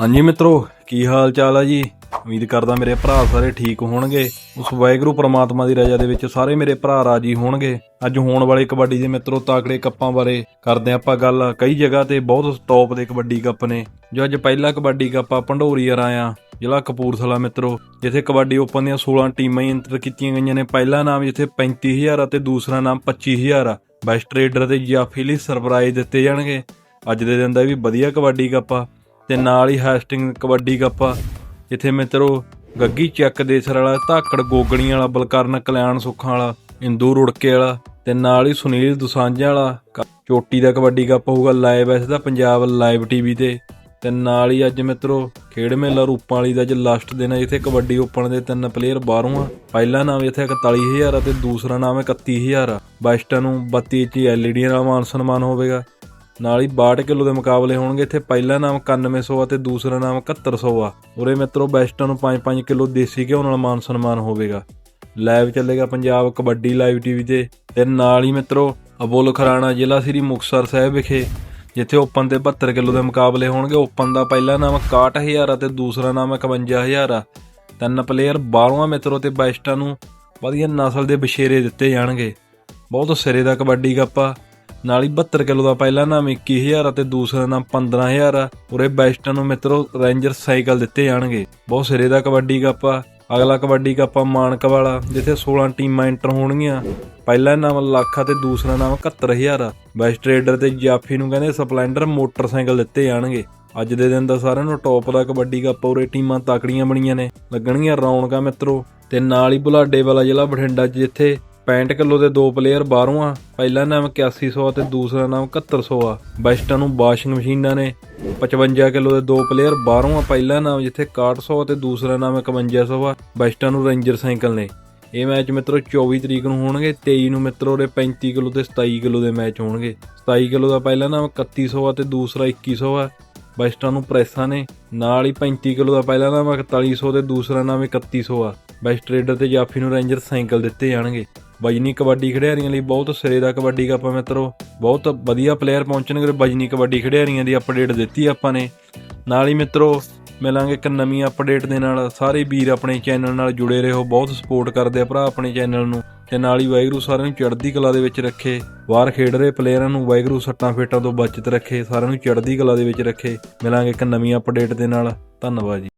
ਹਾਂਜੀ ਮਿੱਤਰੋ, ਕੀ ਹਾਲ ਚਾਲ ਆ ਜੀ? ਉਮੀਦ ਕਰਦਾ ਮੇਰੇ ਭਰਾ ਸਾਰੇ ਠੀਕ ਹੋਣਗੇ। ਉਸ ਵਾਹਿਗੁਰੂ ਪ੍ਰਮਾਤਮਾ ਦੀ ਰਜ਼ਾ ਦੇ ਵਿੱਚ ਸਾਰੇ ਮੇਰੇ ਭਰਾ ਰਾਜੀ ਹੋਣਗੇ। ਅੱਜ ਹੋਣ ਵਾਲੇ ਕਬੱਡੀ ਦੇ ਮਿੱਤਰੋ, ਤਾਕੜੇ ਕੱਪਾਂ ਬਾਰੇ ਕਰਦੇ ਹਾਂ ਆਪਾਂ ਗੱਲ। ਕਈ ਜਗ੍ਹਾ ਤੇ ਬਹੁਤ ਟੌਪ ਦੇ ਕਬੱਡੀ ਕੱਪ ਨੇ, ਜੋ ਅੱਜ ਪਹਿਲਾ ਕਬੱਡੀ ਕੱਪ ਆ ਭੰਡੋਰੀ ਆਇਆ ਜ਼ਿਲ੍ਹਾ ਕਪੂਰਥਲਾ ਮਿੱਤਰੋ, ਜਿੱਥੇ ਕਬੱਡੀ ਓਪਨ ਦੀਆਂ 16 ਟੀਮਾਂ ਹੀ ਇੰਟਰ ਕੀਤੀਆਂ ਗਈਆਂ ਨੇ। ਪਹਿਲਾ ਨਾਮ ਜਿੱਥੇ 35000 ਅਤੇ ਦੂਸਰਾ ਨਾਮ 25000 ਆ। ਬੈਸਟ ਰੇਡਰ ਤੇ ਜਾਫੀ ਲਈ ਸਰਪ੍ਰਾਈਜ਼ ਦਿੱਤੇ ਜਾਣਗੇ। ਅੱਜ ਦੇ ਦਿਨ ਦਾ ਵੀ ਵਧੀਆ ਕਬੱਡੀ ਕੱਪ ਆ। ਤੇ ਨਾਲ ਹੀ ਹੈਸਟਿੰਗ ਕਬੱਡੀ ਕੱਪ ਆ। ਜਿੱਥੇ ਮਿੱਤਰੋ, ਗੱਗੀ ਚੱਕ ਦੇਸਰ ਵਾਲਾ, ਧਾਕੜ ਗੋਗਣੀ ਵਾਲਾ, ਬਲਕਰਨ ਕਲਿਆਣ ਸੁੱਖਾਂ ਵਾਲਾ ਇੰਦੂ ਰੁੜਕੇ ਵਾਲਾ ਤੇ ਨਾਲ ਹੀ ਸੁਨੀਲ ਦੁਸਾਂਝਾ ਵਾਲਾ। ਕ- ਚੋਟੀ ਦਾ ਕਬੱਡੀ ਕੱਪ ਹੋਊਗਾ ਲਾਈਵ ਐਸ ਦਾ ਪੰਜਾਬ ਲਾਈਵ ਟੀਵੀ ਤੇ। ਤੇ ਨਾਲ ਹੀ ਅੱਜ ਮਿੱਤਰੋ, ਖੇਡ ਮੇਲਾ ਰੂਪਾਂ ਵਾਲੀ ਦਾ ਅੱਜ ਲਾਸਟ ਦਿਨ ਹੈ ਜਿੱਥੇ ਕਬੱਡੀ ਓਪਨ ਦੇ ਤਿੰਨ ਪਲੇਅਰ ਬਾਹਰੋਂ ਆ। ਪਹਿਲਾ ਨਾਮ ਇੱਥੇ 41000 ਅਤੇ ਦੂਸਰਾ ਨਾਮ ਹੈ 31000 ਆ। ਬਾਈਸਟਾਂ ਨੂੰ 32 ਇੰਚੀ ਐਲਈਡੀ ਨਾਲ ਮਾਨ ਸਨਮਾਨ ਹੋਵੇਗਾ। ਨਾਲ ਹੀ 62 ਕਿਲੋ ਦੇ ਮੁਕਾਬਲੇ ਹੋਣਗੇ। ਇੱਥੇ ਪਹਿਲਾ ਨਾਮ 9100 ਅਤੇ ਦੂਸਰਾ ਨਾਮ 7100 ਆ। ਉਰੇ ਮਿੱਤਰੋ ਬੈਸਟਾਂ ਨੂੰ 5-5 ਕਿਲੋ ਦੇਸੀ ਘਿਓ ਨਾਲ ਮਾਨ ਸਨਮਾਨ ਹੋਵੇਗਾ। ਲਾਈਵ ਚੱਲੇਗਾ ਪੰਜਾਬ ਕਬੱਡੀ ਲਾਈਵ ਟੀਵੀ ਤੇ। ਤੇ ਨਾਲ ਹੀ ਮਿੱਤਰੋ ਅਬੋਲ ਖਰਾਣਾ ਜ਼ਿਲ੍ਹਾ ਸ੍ਰੀ ਮੁਕਤਸਰ ਸਾਹਿਬ ਵਿਖੇ, ਜਿੱਥੇ ਓਪਨ ਦੇ 72 ਕਿਲੋ ਦੇ ਮੁਕਾਬਲੇ ਹੋਣਗੇ। ਓਪਨ ਦਾ ਪਹਿਲਾ ਨਾਮ 61000 ਅਤੇ ਦੂਸਰਾ ਨਾਮ 51000 ਆ। ਤਿੰਨ ਪਲੇਅਰ 12ਵਾਂ ਮਿੱਤਰੋ ਤੇ ਬੈਸਟਾਂ ਨੂੰ ਵਧੀਆ ਨਸਲ ਦੇ ਬਸ਼ੇਰੇ ਦਿੱਤੇ ਜਾਣਗੇ। ਬਹੁਤ ਸਿਰੇ ਦਾ ਕਬੱਡੀ ਕੱਪ ਆ। ਨਾਲ ਹੀ 72 ਕਿਲੋ ਦਾ ਪਹਿਲਾ ਨਾਮ 21000 ਅਤੇ ਦੂਸਰਾ ਨਾਮ 15000 ਆ। ਉਰੇ ਬੈਸਟਾਂ ਨੂੰ ਮਿੱਤਰੋ, ਰੇਂਜਰ ਸਾਈਕਲ ਦਿੱਤੇ ਜਾਣਗੇ। ਬਹੁਤ ਸਿਰੇ ਦਾ ਕਬੱਡੀ ਕੱਪ ਆ। ਅਗਲਾ ਕਬੱਡੀ ਕੱਪ ਆ ਮਾਨਕ ਵਾਲਾ, ਜਿੱਥੇ 16 ਟੀਮਾਂ ਐਂਟਰ ਹੋਣਗੀਆਂ। ਪਹਿਲਾ ਨਾਮ ਲੱਖ ਅਤੇ ਦੂਸਰਾ ਨਾਮ 71000 ਆ। ਬੈਸਟ ਰੇਡਰ ਤੇ ਜਾਫੀ ਨੂੰ ਕਹਿੰਦੇ ਸਪਲੈਂਡਰ ਮੋਟਰਸਾਈਕਲ ਦਿੱਤੇ ਜਾਣਗੇ। ਅੱਜ ਦੇ ਦਿਨ ਦਾ ਸਾਰਿਆਂ ਨੂੰ ਟੌਪ ਦਾ ਕਬੱਡੀ ਕੱਪ ਉਰੇ ਟੀਮਾਂ ਤਾਕੜੀਆਂ ਬਣੀਆਂ ਨੇ। ਲੱਗਣਗੀਆਂ ਰੌਣਕਾਂ ਮਿੱਤਰੋ, ਤੇ ਨਾਲ ਹੀ ਬੁਲਾਡੇ ਵਾਲਾ ਜ਼ਿਲ੍ਹਾ ਬਠਿੰਡਾ 'ਚ, ਜਿੱਥੇ 65 ਕਿਲੋ ਦੇ ਦੋ ਪਲੇਅਰ ਬਾਹਰੋਂ ਆ। ਪਹਿਲਾ ਨਾਮ 8100 ਤੇ ਦੂਸਰਾ ਨਾਮ 7100 ਆ। ਬੈਸਟਾਂ ਨੂੰ ਵਾਸ਼ਿੰਗ ਮਸ਼ੀਨਾਂ ਨੇ 55 ਕਿਲੋ ਦੇ ਦੋ ਪਲੇਅਰ ਬਾਹਰੋਂ ਆ। ਪਹਿਲਾ ਨਾਮ ਜਿੱਥੇ 6100 ਤੇ ਦੂਸਰਾ ਨਾਮ 5100 ਆ। ਬੈਸਟਾਂ ਨੂੰ ਰੇਂਜਰ ਸਾਈਕਲ ਨੇ। ਇਹ ਮੈਚ ਮਿੱਤਰੋ 24 ਤਰੀਕ ਨੂੰ ਹੋਣਗੇ। 23 ਨੂੰ ਮਿੱਤਰੋ ਦੇ 35 ਕਿਲੋ ਤੇ 27 ਕਿਲੋ ਦੇ ਮੈਚ ਹੋਣਗੇ। 27 ਕਿਲੋ ਦਾ ਪਹਿਲਾ ਨਾਮ 3100 ਆ ਤੇ ਦੂਸਰਾ 2100 ਆ। ਬੈਸਟਾਂ ਨੂੰ ਪ੍ਰੈਸਾਂ ਨੇ। ਨਾਲ ਹੀ 35 ਕਿਲੋ ਦਾ ਪਹਿਲਾ ਨਾਮ 4100 ਤੇ ਦੂਸਰਾ ਨਾਮ 3100 ਆ। ਬੈਸਟ ਰੇਡਰ ਤੇ ਜਾਫੀ ਨੂੰ ਰੇਂਜਰ ਸਾਈਕਲ ਦਿੱਤੇ ਜਾਣਗੇ। ਬਜਨੀ ਕਬੱਡੀ ਖਿਡਾਰੀਆਂ ਲਈ ਬਹੁਤ ਸਿਰੇ ਦਾ ਕਬੱਡੀ ਕੱਪ ਆ ਮਿੱਤਰੋ। ਬਹੁਤ ਵਧੀਆ ਪਲੇਅਰ ਪਹੁੰਚਣਗੇ ਬਜਨੀ ਕਬੱਡੀ ਖਿਡਾਰੀਆਂ ਦੀ ਅਪਡੇਟ ਦਿੱਤੀ ਆਪਾਂ ਨੇ। ਨਾਲ ਹੀ ਮਿੱਤਰੋ, ਮਿਲਾਂਗੇ ਇੱਕ ਨਵੀਂ ਅਪਡੇਟ ਦੇ ਨਾਲ। ਸਾਰੇ ਵੀਰ ਆਪਣੇ ਚੈਨਲ ਨਾਲ ਜੁੜੇ ਰਹੋ, ਬਹੁਤ ਸਪੋਰਟ ਕਰਦੇ ਆ ਭਰਾ ਆਪਣੇ ਚੈਨਲ ਨੂੰ। ਤੇ ਨਾਲ ਹੀ ਵਾਹਿਗੁਰੂ ਸਾਰਿਆਂ ਨੂੰ ਚੜ੍ਹਦੀ ਕਲਾ ਦੇ ਵਿੱਚ ਰੱਖੇ। ਬਾਹਰ ਖੇਡ ਰਹੇ ਪਲੇਅਰਾਂ ਨੂੰ ਵਾਹਿਗੁਰੂ ਸੱਟਾਂ ਫੇਟਾਂ ਤੋਂ ਬਚਤ ਰੱਖੇ, ਸਾਰਿਆਂ ਨੂੰ ਚੜ੍ਹਦੀ ਕਲਾ ਦੇ ਵਿੱਚ ਰੱਖੇ। ਮਿਲਾਂਗੇ ਇੱਕ ਨਵੀਂ ਅਪਡੇਟ ਦੇ ਨਾਲ। ਧੰਨਵਾਦ ਜੀ।